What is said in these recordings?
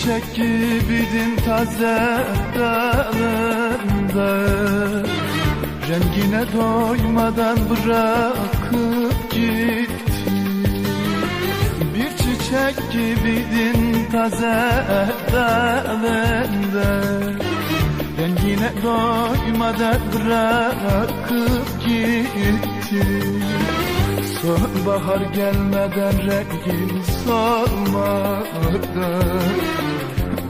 çiçek gibiydin taze dalında. Rengine doymadan bırakıp gittin Bir çiçek gibiydin taze dalında. Rengine doymadan bırakıp gittin Sonbahar gelmeden rengin solmadan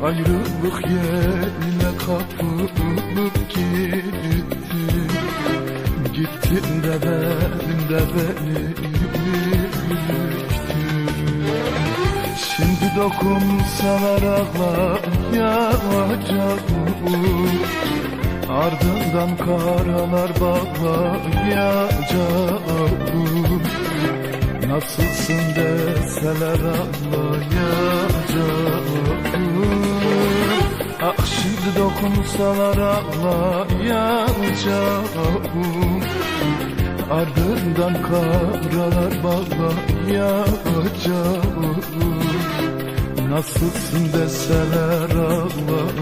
Ayrılık yerine kapılıp gittin Gittin de benim de beni üzdün Şimdi dokunsalar ağlayacağım Ardından karalar bağlayacağım Nasılsın deseler anlayacağım Ah şimdi dokunsalar ağlayacağım. Ardından karalar bağlayacağım. Nasılsın deseler ağlayacağım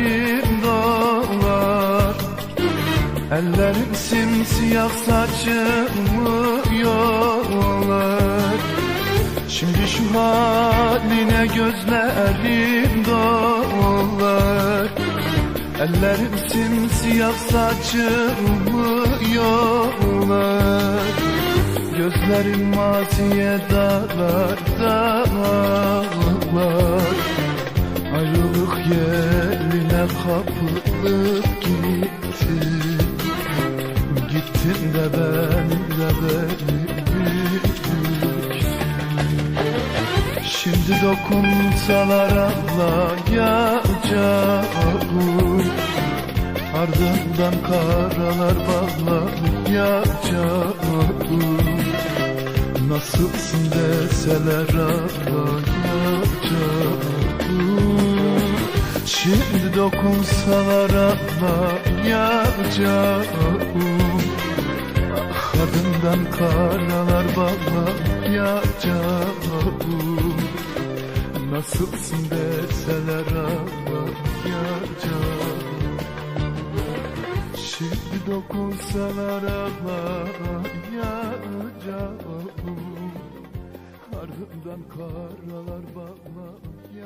gözlerim dolar Ellerim simsiyah saçımı yolar. Şimdi şu haline gözlerim dolar Ellerim simsiyah saçımı yolar. Gözlerim maziye dalar dalar Ayrılık yerine kapılıp gittin Gittin de ben de beni Şimdi dokunsalar ağlayacağım Ardından karalar bağlayacağım Nasılsın deseler ağlayacağım Şimdi dokunsalar ağlayacağım Ardından karalar bağlayacağım Nasılsın deseler ağlayacağım Şimdi dokunsalar ağlayacağım Ardından karalar bağlayacağım